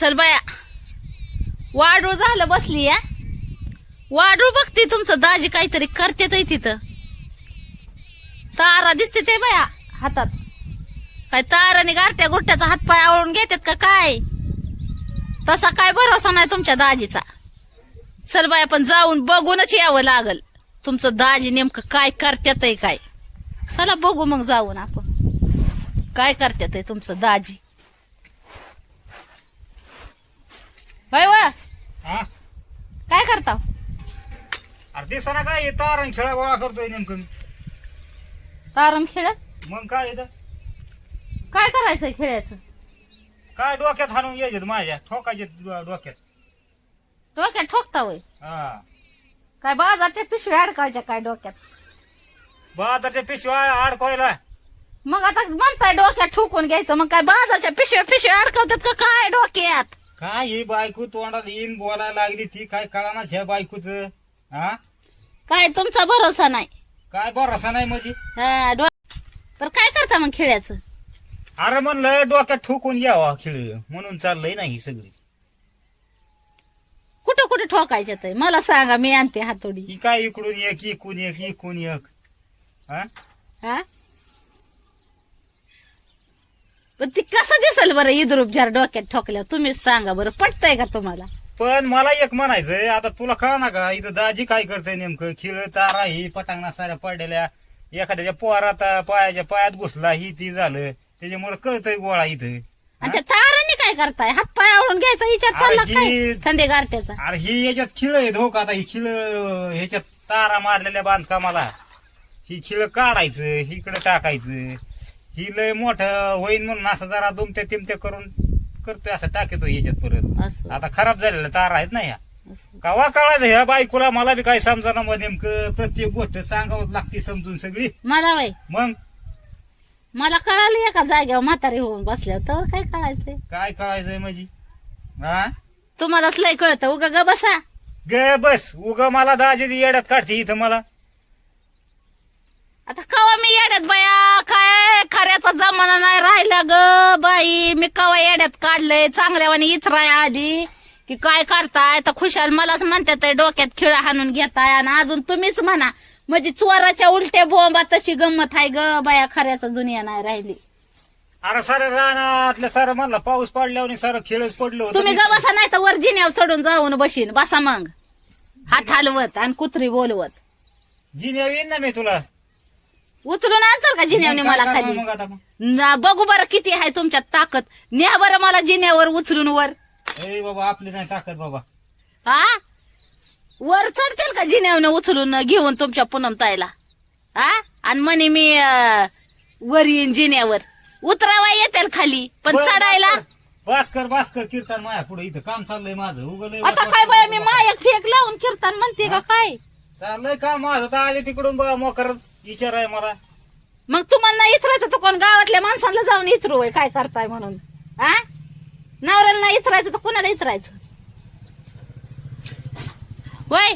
चल बाया. वाढू झालं बसली या वाढू बघते तुमचं दाजी काहीतरी करते तर तिथं. तारा दिसते ते बाया हातात. काय ताराने गारट्या गुट्ट्याचा हातपाय आवळून घेतात का काय? तसा काय भरोसा नाही तुमच्या दाजीचा. चल बाया पण जाऊन बघूनच यावं लागल. तुमचं दाजी नेमकं काय करत्यात काय? चला बघू मग जाऊन आपण. काय करत्यात तुमचं दाजी? बाय वा हा? काय करता? अरे दिसना काय तारण खेळा गोळा करतोय नेमकं मी. तारण खेळ? मग काय येतं काय करायचंय खेळायचं? काय डोक्यात हाणून यायचे माझ्या ठोकायचे डो- डोक्यात. डोक्यात ठोकता वय हा. काय बाजारच्या पिशव्या अडकायच्या काय डोक्यात? बाजारच्या पिशव्या अडकवायला. मग आता म्हणताय डोक्यात ठोकून घ्यायचं मग काय बाजारच्या पिशव्या पिशव्या अडकवतात का काय डोक्यात? काय ही बायको तोंडात येईन बोलायला लागली ती? काय कळाना ह्या बायकोच? हा? काय तुमचा भरोसा नाही? काय भरोसा नाही म्हणजे? हा डो पर काय करता मग खेळायचं? अरे म्हणलं डोक्यात ठोकून यावा खेळ. म्हणून चाललंय नाही सगळी. कुठं कुठं ठोकायच्या ते मला सांगा मी आणते हातोडी. ही काय इकडून एक इकडून एक इकडून एक? हा? हा? पण ती कसं दिसल बरं इद्रुपजार डोक्यात ठोकल्यावर? तुम्हीच सांगा बरं पटतंय का तुम्हाला? पण मला एक म्हणायचंय आता तुला कळा ना का इथं दाजी काय करतंय नेमकं? खिळ तारा ही पटांगणा साऱ्या पडलेल्या एखाद्याच्या पोरात पायाच्या पायात घुसला ही ती झालं. त्याच्यामुळे कळतंय गोळा इथं. आणि त्या तारांनी काय करताय? हात पाय आवळून घ्यायचा विचार अरे चालला काय? ही- थंडी गारट्याचा. अरे ही याच्यात खिळ आहे धोका आता ही खिळ ह्याच्यात तारा मारलेल्या बांधकामाला. ही खिळ काढायचं इकडे टाकायचं. ही लय मोठं होईन म्हणून असं जरा दुमत्या तिमत्या करून करतोय असं टाकतो ह्याच्यात परत. असं. आता खराब झालेल्या तारा आहेत ना ह्या. असं. कवा कळायचं ह्या बायकोला मला बी काही समजा मग नेमकं प्रत्येक गोष्ट सांगावं लागते समजून सगळी. मला वय मग? मला कळाली एका जाग्यावर म्हातारी होऊन बसल्यावर तर काय कळायचंय? काय कळायचंय माझी? हा? तुम्हालाच लय कळतं. उगा ग बसा. ग बस. उग मला दाजी येड्यात काढते इथं मला. आता कवा मी येड्यात बाया? काय खऱ्याचा जमाना नाही राहिला ग बाई. मी कवा येड्यात काढलंय चांगल्यावानी इथराय आधी. की काय करताय? तर खुशाल मलाच म्हणतात डोक्यात खिळ हाणून घेताय आणि अजून तुम्हीच म्हणा. म्हणजे चोराच्या उलट्या बोंबा तशी गंमत आहे ग बाया. खऱ्याचा दुनिया नाही राहिली. अरे सर रानातलं सर म्हणला पाऊस पडल्यावर सर खेळच पडलो होतं. तुम्ही ग बसा नाही तर वर जिन्यावर चढून जाऊन बशीन. बसा मग. हात हलवत आणि कुत्री बोलवत. जिन्या येईन ना मी तुला? उचलून आणचाल का जिन्यावने काय मला करणार खाली? मग आता मग? ना, बघू बरं किती आहे तुमच्यात ताकद. न्या बरं मला जिन्यावर उचलून वर. ए बाबा आपली नाही ताकद बाबा. हा वर चढतील का जिन्यावने उचलून घेऊन तुमच्या पूनम ताईला? हा आणि म्हणे मी अं, वर येईन जिन्यावर. उतरावा येतील खाली पण चढायला? भास्कर भास्कर कीर्तन माया पुढे इथं. काम चाललंय माझं. उगलय आता काय बाया मी मायक फेक लावून कीर्तन म्हणते का काय? चाललंय काम माझं. तर आले तिकडून बघा मोकर. विचार आहे मला. मग तुम्हाला नाही इचरायचं तर कोण गावातल्या माणसाला जाऊन इचरू होय, काय करताय म्हणून? हा नवऱ्याला नाही इचरायचं तर कोणाला इचरायचं होय?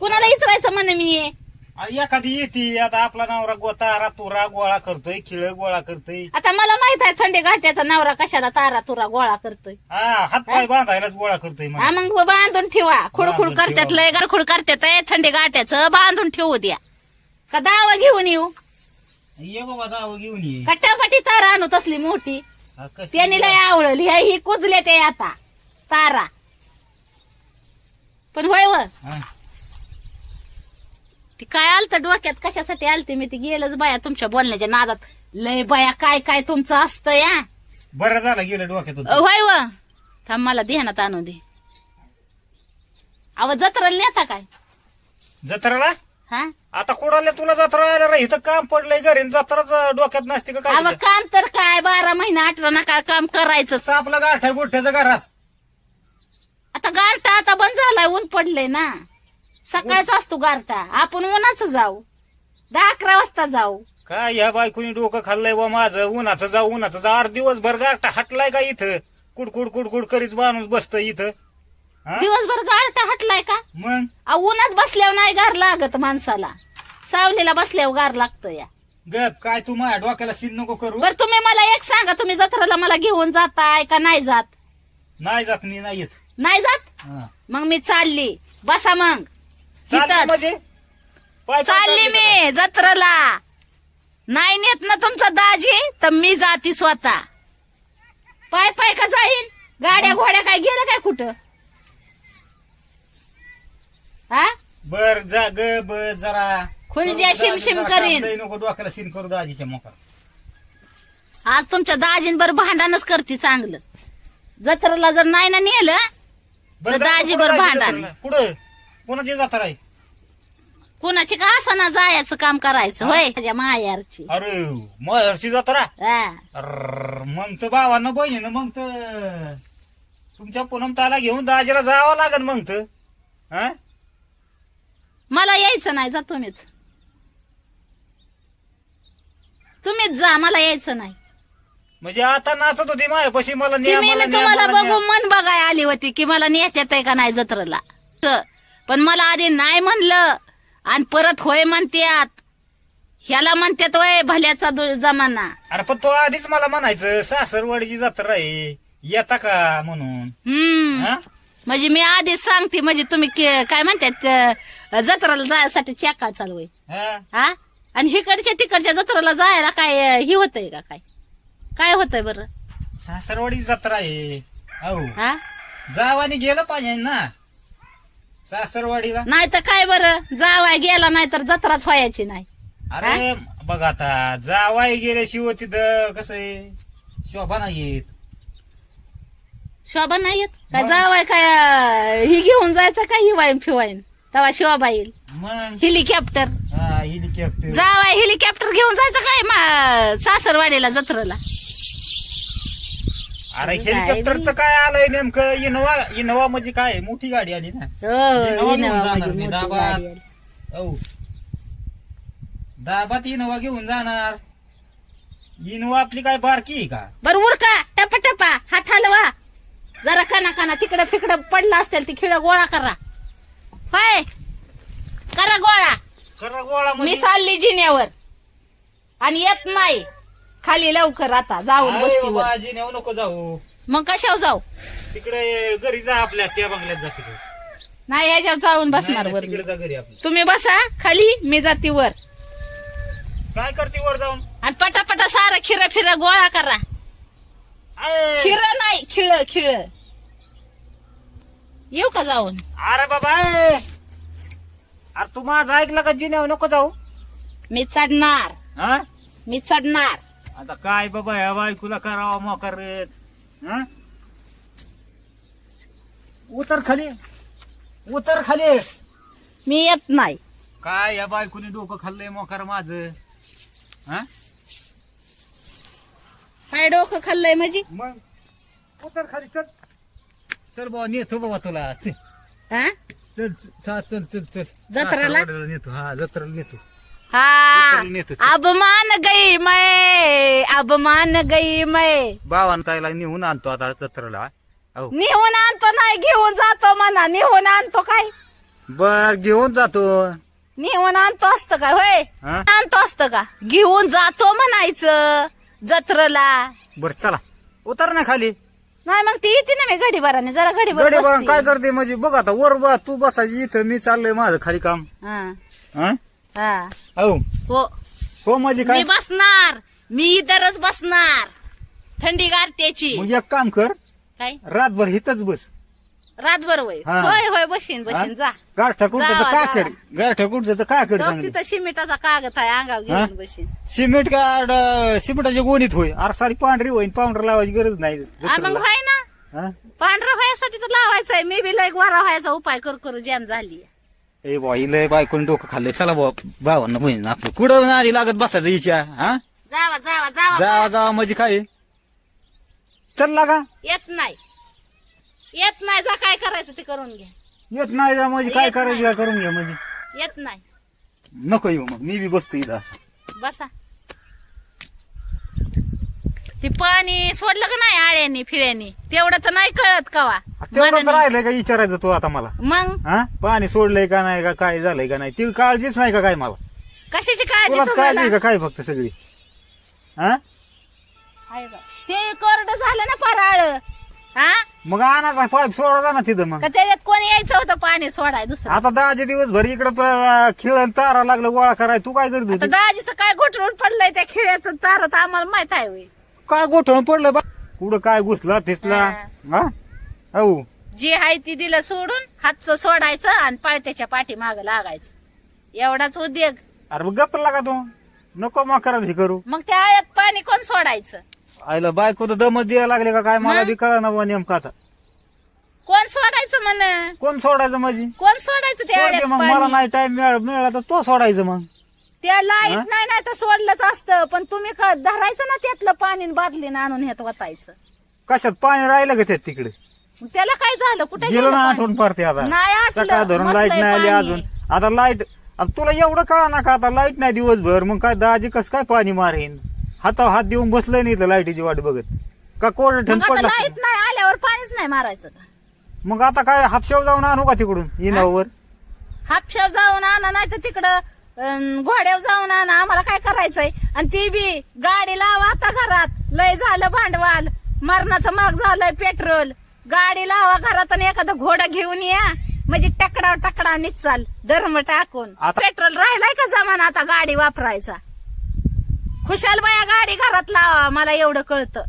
कुणाला इचरायचं म्हणे मी? अरे एखादी येते आता आपला नवरा गोतारा तुरा गोळा करतोय खिळ गोळा करतोय. आता मला माहीत आहे थंडी घाट्याचा नवरा कशाला तारा तुरा गोळा करतोय. हा हातपाय बांधायलाच गोळा करतोय हा मग बांधून ठेवा. खुडखुड बांधून करतात. लय गडखुड करतात थंडी गाठ्याचं बांधून ठेवू द्या. का दावा घेऊन येऊ? ये बाबा दाव घेऊन ये. कट्टापटी तारा आणू तसली मोठी? हा, कसली त्यांनी लय आवडली हे ही कुजले ते आता. तारा. पण होय व हा. ती काय आलत डोक्यात? कशासाठी आलते मी? ती गेलच बाया तुमच्या बोलण्याच्या नादात. लय बाया काय काय तुमचं असतं या? बरं झालं गेलं डोक्यातून. अ, होय व. थांब मला ध्यानात आणू दे. अव जत्राला नेता काय? जत्राला? हा? आता कुडाले तुला जत्रा यायला रे इथं काम पडलंय घरी आणि जत्राच डोक्यात नसते का काय? काम तर काय बारा महिना अठरा नका काम करायचं आपलं गाठ्या गोठ्याचं घरात. आता गारटा आता बंद झालाय ऊन पडले ना. सकाळचा असतो गारटा आपण उन्हाचं जाऊ. दहा अकरा वाजता जाऊ. काय ह्या बायकोनी डोकं खाल्लंय बा माझं? उन्हाचं जाऊ उन्हाचं जाऊ. आठ दिवसभर गाठा हटलाय का इथं? कुडकुड कुडकुड करीत माणूस बसतं इथं. हा? दिवसभर गारटा हटलाय का? मग? अहो, उन्हात बसल्यावर नाही गार लागत माणसाला. सावलीला बसल्यावर गार लागतं या. गप काय तू माझ्या डोक्याला सीन नको करू? बर तुम्ही मला एक सांगा तुम्ही जत्राला मला घेऊन जाताय का नाही जात? नाही जात मी नाही येत. नाही जात? हा. मग मी चालली. बसा मग. चालतं तिथंच. म्हणजे? पाय पाय चालली का? मी जत्रेला. नाही नेत ना तुमचा दाजी तर मी जाती स्वतः. पाय पाय का जाईन? गाड्या घोड्या काय गेलं काय कुठं? हा? बर जा ग ब जरा. शिमशिम जरा करीन. नको डोक्याला सीन करू दाजीच्या मोकार. आज तुमच्या दाजींबर भांडणच करते चांगलं. जत्रेला जर नाही ना नेलं बरं, तर दाजी बर भांडण. कुठं? कोणाची जात्रा कुणाची का असना जायचं काम करायचं? होय माझ्या मायारची अरे महरची जत्रा? हा. मग तर भावानं बहिणीनं मग तर तुमच्या पूनम ताला घेऊन दाजीला जावं लागेल मग तर. हा? मला यायचं नाही जा तुम्हीच. तुम्हीच जा मला यायचं नाही. म्हणजे आता नाचत होती मायापाशी मला ती न्या, मी मला मी न्या, तुम्हाला मला न्या. बघून मन बघाय आली होती की मला नेत्यात आहे का नाही जत्रेला. पण मला आधी नाही म्हणलं. आणि परत होय म्हणत्यात. ह्याला म्हणतात वय भल्याचा दु- जमाना. अरे पण तो आधीच मला म्हणायचं सासरवाडीची जत्रा आहे येता का म्हणून? हम्म. हा? म्हणजे मी आधीच सांगते म्हणजे तुम्ही के- काय म्हणतात जत्रेला जायसाठी चॅका चालू आहे. हा? हा? आणि हिकडच्या तिकडच्या जत्रेला जायला काय ही होतंय का काय? काय होतंय बरं? सासरवाडीची जत्रा आहे. हा? जावानी गेलं पाहिजे ना. सासरवाडीला? नाही तर काय बरं? जावाय गेला नाही तर जत्राच व्हायची नाही. अरे बघ आता जावाय गेल्याशिवाय तिथं कसं आहे? शोभा नाही येत. शोभा नाही येत? काय? जावाय काय अं, ही घेऊन जायचं काय ही वाईन तेव्हा शोभा येईल. मग? हेलिकॉप्टर. हा हेलिकॉप्टर. जावाय हेलिकॉप्टर घेऊन जायचं काय? मा- सासरवाडीला जत्रेला. अरे हेलिकॉप्टरचं काय आलंय नेमकं? इनोवा इनोवा म्हणजे काय? मोठी गाडी आली ना. हो इनोवा घेऊन इनोवा जाणार म्हणजे मी मोठी दाबात. गाडी आली. दाबात इनोवा घेऊन जाणार. इनोवा आपली काय बारकी आहे का? बरं उरका. टपा टपा. हात हलवा. जरा काना काना तिकडं फिकडं पडलं असतील ती खिळ गोळा करा होय करा गोळा मी चालली जिन्यावर. आणि येत नाही. खाली लवकर आता जाऊन वस्तीवर बाबा, जिन्यावर नको जाऊ. मग कशावर जाऊ? तिकडे घरी जा आपल्या त्या बंगल्यात जा तिकडे. नाही ह्याच्यावर जाऊन नाही, बसणार नाही, वर तिकडे मी. जा घरी आपल्या. तुम्ही बसा खाली मी जाते वर. काय करते वर जाऊन? आणि पटापटा सारं खिर फिर गोळा करा. खिर नाही खिळ खिळ. येऊ का जाऊन? अरे बाबा. अरे तू माझं ऐकलं का जिन्यावर नको जाऊ? मी चढणार. हा? मी चढणार. आता काय बाबा ह्या बायकोला करावा मोकारत हा? उतर खाली. उतर खाली. मी येत नाही. काय या बायकोने डोकं खाल्लंय मोकार माझ? हा? काय डोकं खाल्लंय म्हणजे मग उतर खाली चल. चल बाबा नेतो बाबा तुला. चल. हा? चल चल चल चल चल. जत्रेला? सासरवाडीला नेतो हा जत्रेला नेतो. हा. उतरून येतो ते. अब मान गई मैं अब मान गई मैं बावान ताईला नेऊन आणतो आता जत्रेला. निहून आणतो नाही घेऊन जातो म्हणा. निहून आणतो काय? बर घेऊन जातो. निहून आणतो असतं का? होय. हा? आणतो असतं का? घेऊन जातो म्हणायचं जत्रेला. बर चला. उतर ना खाली. नाही मग ती येते ना मी घडीभराने जरा घडीभर गडे बरं बसते. काय करते म्हणजे बघ आता वर बा तू बसायची इथं मी चाललंय माझं खाली काम. हा. हा? हा. हो. हो. हो म्हणजे मी काय बसणार. मी इथरच बसणार. थंडी गारत्याची मग एक काम कर काय? रातभर इथंच बस. रातभर होय हा. होय होय बशीन बशीन जा. गारठा कुठं जावा, काकड जावा. गारठा कुठं काकड चांगली तिथं सिमेंटाचा कागद आहे अंगावर हा? घेऊन बशीन. सिमेंट काढ सिमेंटाच्या गोणीत होय. अरे सारी पांढरी होईन पावडर लावायची गरज नाही हा, मग जत्रेला. व्हाय ना? हा? पांढरा व्हायसाठी तर लावायचंय. मी बी लय वारा व्हायचा उपाय करू करू जॅम झाली ए बाई लय बायकोने डोकं खाल्लंय. चला बाबा भावांना बहीण आपलं. कुठं नारी लागत बसायचं हिच्या हा? जावा जावा जावा जावा. जावा म्हणजे काय? चल लागा. येत नाही. येत नाही जा काय करायचं ते करून घ्या येत नाही जा म्हणजे काय येत नाही. करायचं काय करून घ्या म्हणजे. येत नाही. नको येऊ मग मी बी बसतो इथं असं. बसा. ती पाणी सोडलं का नाही आळ्यानी फिळ्यानी? तेवढं तर नाही कळत कवा. तेवढंच मनाने. राहिलंय का विचारायचं तू आता मला? मग? हा पाणी सोडलंय का नाही का काय झालंय का नाही? ती काळजीच नाही का काय मला? कशाची काळजी तुलाच काळजी का काय फक्त सगळी? हा आहे बा. ते कोरड झालं ना फराळ. हा मग आणाचा पाईप सोडायचा ना तिथं मग. का त्याच्यात कोणी यायचं होतं पाणी सोडाय दुसरं? आता दहाचे दिवस भर इकडं खेळ तारा लागलं गोळा कराय तू काय करत आता होती? दाजीचं काय घोटळून पडलंय त्या खेळ्यात तारत आम्हाला माहीत आहे होय. काय गोठवून पडलं बा? कुठं काय घुसला फिसला? हा. हो? जे आहे ती दिलं सोडून हातचं सोडायचं आणि पाळत्याच्या पाठी माग लागायचं. एवढाच उद्योग. अरे मग गप्प लागा तू. नको मग करायची करू. मग त्या पाणी कोण सोडायचं? आईला बायको तर दमत द्यायला लागले का काय? मला? बी कळा ना नेमकं आता. कोण सोडायचं म्हण? कोण सोडायचं माझी कोण सोडायचं त्या मग मला पाणी? नाही टाइम मिळाला तर तो सोडायचं मग. त्या लाइट? नाही नाही तर सोडलंच असतं. पण तुम्ही क- धरायचं ना त्यातलं पाणी आणि बादलीनं आणून ह्यात वतायचं. कशात पाणी राहिलं का त्यात तिकडे? मग त्याला काय झालं? कुठे गेलो ना? आठवण पडते आता. सकाळ धरून लाइट नाही आली पाणी. अजून. आता लाइट तुला एवढं कळा ना का? आता लाइट नाही दिवसभर. मग काय दाजी कस काय पाणी मारेन? हाता हात देऊन बसलंय नाही इथं लाईटीची वाट बघत. का कोरडं ठण मग आता पडला लाइट नाही आल्यावर पाणीच नाही मारायचं का? मग आता काय हापशाव जाऊन आणू का तिकडून इनावर? हापशाव जाऊन आणा नाही तर तिकडं अं, घोड्यावर जाऊन आणा आम्हाला काय करायचंय? आणि ती बी गाडी लावा आता घरात लय झालं भांडवाल मरणाचं माग झालंय पेट्रोल. गाडी लावा घरात आणि एखादं घोडं घेऊन या म्हणजे टकडा टकडा निचाल धर्म टाकून. आता- पेट्रोल राहिलाय का जमाना आता गाडी वापरायचा? खुशाल बाया गाडी घरात लावा मला एवढं कळतं.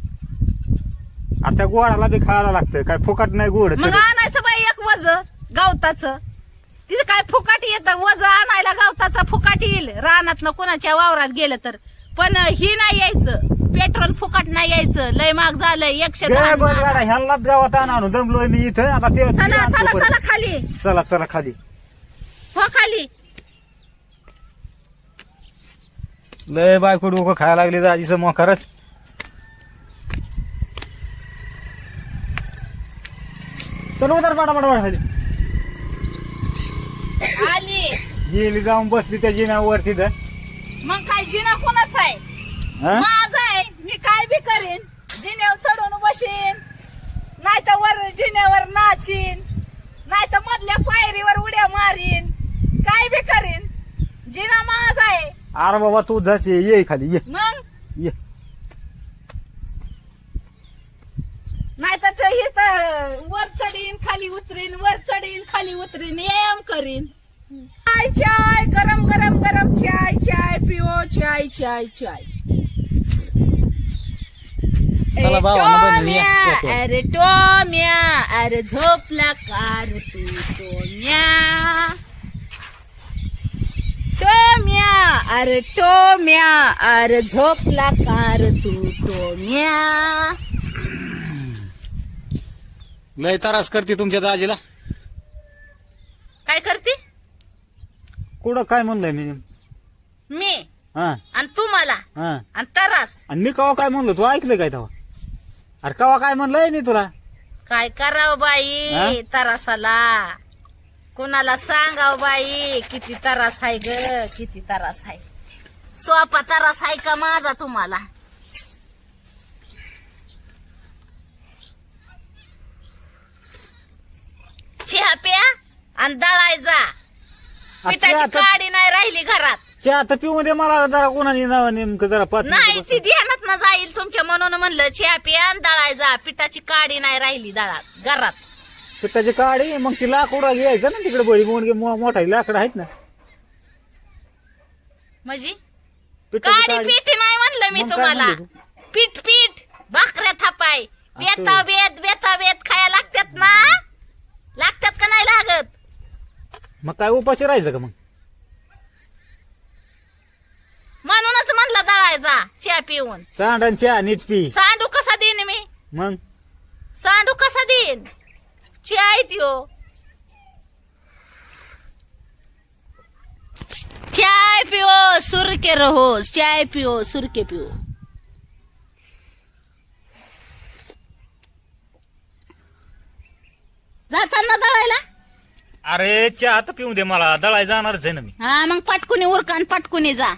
आता त्या गोडाला बी खायला लागतं काय फुकट नाही गोड मग आणायचं बाई एक वज गवताचं. तिथं काय फुकाट येतं? वज आणायला गवताचा फुकाट येईल. रानात कोणाच्या वावरात गेलं तर. पण ही नाही यायचं. पेट्रोल फुकाट नाही यायचं. लय माग झालंय. एकशे दहा महाग. गाडा ह्यालाच गावात आणू दमलोय मी इथं. आता ते चला चला. चला खाली. चला चला खाली. हो खाली. लय बायको डोकं खायला लागले दाजीचं मग खरंच. चल उतर पाटा पाटा खाली आली. गेली जाऊन बसली त्या जिन्यावर तिथं. मग काय जिना कोणाच आहे? हा? माझा आहे. मी काय बी करीन जिन्यावर चढून बसीन नाही तर वर जिन्यावर नाचीन नाही तर मधल्या पायरीवर उड्या मारीन काय बी करीन. जिना माझा आहे. अरे बाबा तू जसे ये खाली ये. मग? ये. नाही तर हे तर वर चढीन खाली उतरीन वर चढीन खाली उतरीन व्यायाम करीन. चाय चाय गरम गरम गरम चाय चाय पिओ चाय चाय चाय. चला भावानं बहिणीनं या, टोम्या. अरे टोम्या अरे झोपला कार तू टोम्या. अरे टोम्या अरे झोपला कार तू टोम्या. लय त्रास करते तुमच्या दाजीला. काय करते? कुठं काय म्हणलंय मी? मी? हा. आणि तुम्हाला हा. आणि तरास? आणि मी कवा काय म्हणलो तू ऐकलं काय तेव्हा? अरे कवा काय म्हणलंय मी तुला? काय करावं हा? बाई तरासाला? कोणाला सांगाव बाई किती तरास आहे ग किती तरास आहे. सोपा तरास आहे का माझा तुम्हाला? चहा प्या आणि दळायचा पिठाची काडी नाही राहिली घरात. चहा तर पिऊ दे मला जरा कोणाची नाव नेमकं जरा नाही ती ध्यानात ना जाईल. तुमच्या म्हणून म्हणलं चहा पिया आणि दळायचा पिठाची काडी नाही राहिली दळात घरात. बस. पिठाची काडी मग ती लाकडा घ्यायचं ना तिकडे बळी मोठे मोठा लाकड आहेत ना. म्हणजे पिठाची काडी काडी. पीठ नाही म्हणलं मी मग काय तुम्हाला. म्हणलं पीठ पीठ. भाकऱ्या थापाय. बेता बेत बेता बेत खाया लागतात ना? लागतात का नाही लागत? मग काय उपाशी राहायचं का मग? म्हणूनच म्हणलं दळायचा चहा पिऊन. सांडण चहा नीट पी. सांडू कसा देईन मी? मग? सांडू कसा देईन? चहा आहे त्यो चाय पिओ सुर के रहो. चाय पिओ सुर के पिओ जाताना दळायला. अरे चहा तर पिऊ दे मला. दळाय जाणारच आहे ना मी. हा मग पटकुनी उरका आणि पटकुनी जा.